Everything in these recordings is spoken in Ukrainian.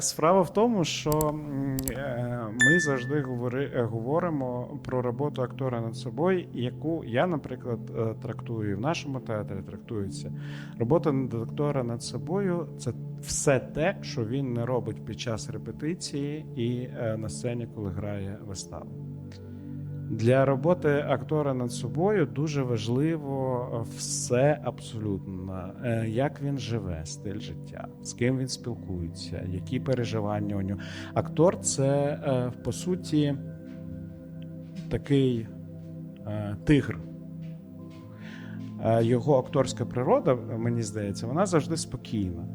Справа в тому, що е, ми завжди е, говоримо про роботу актора над собою, яку я, наприклад, е, трактую в нашому театрі трактується. Робота над актора над собою це все те, що він не робить під час репетиції і на сцені, коли грає виставу. Для роботи актора над собою дуже важливо е, все абсолютно, Е, як він живе, стиль життя, з ким він спілкується, які переживання у нього. Актор це е, по суті такий тигр. Його акторська природа, мені здається, вона завжди спокійна.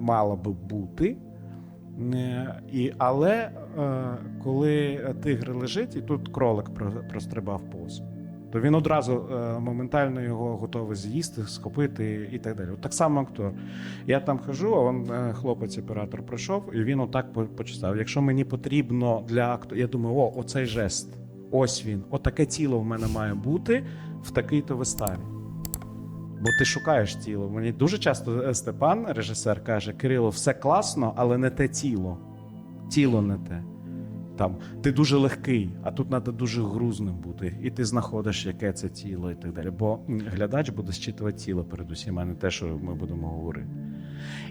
Мала би бути. Але коли тигр лежить, і тут кролик про- прострибав повз, то він одразу е, моментально його готовий з'їсти, схопити і так далі. От так само актор. Я там хожу, а он е, хлопець оператор прийшов, і він отак по- почесав. Якщо мені потрібно для актора, я думаю, о, оцей жест, ось він, отаке тіло в мене має бути в такій-то виставі. Бо ти шукаєш тіло. Мені дуже часто е, Степан, режисер, каже: Кирило, все класно, але не те тіло. Тіло не те. Там ти дуже легкий, а тут треба дуже грузним бути. І ти знаходиш, яке це тіло, і так далі. Бо глядач буде зчитувати тіло передусім, а не те, що ми будемо говорити.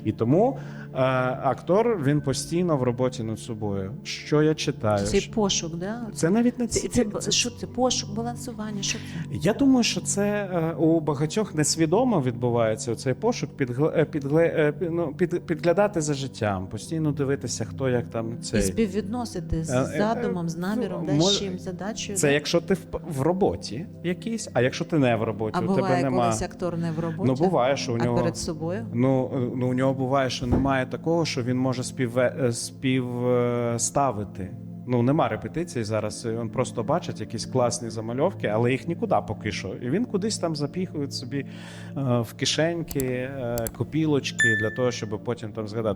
І тому е, актор він постійно в роботі над собою. Що я читаю? Цей пошук, да? Це навіть не Це, ці- це, це- що це пошук, балансування? Що це? я думаю, що це е, у багатьох несвідомо відбувається цей пошук, підгла- е, підгле- е, ну, під, підглядати за життям, постійно дивитися, хто як там І співвідносити з Е, задумом, з ну, наміром, да, може- з чим задачею. Це да? якщо ти в, в роботі якійсь, а якщо ти не в роботі, а у тебе буває, нема. колись актор не в роботі, Ну буває, що у а перед собою. ну, ну у нього буває, що немає такого, що він може співставити. Е. Ну, нема репетицій зараз. Він просто бачить якісь класні замальовки, але їх нікуди поки що. І він кудись там запіхує собі е, в кишеньки, е, копілочки для того, щоб потім там згадати.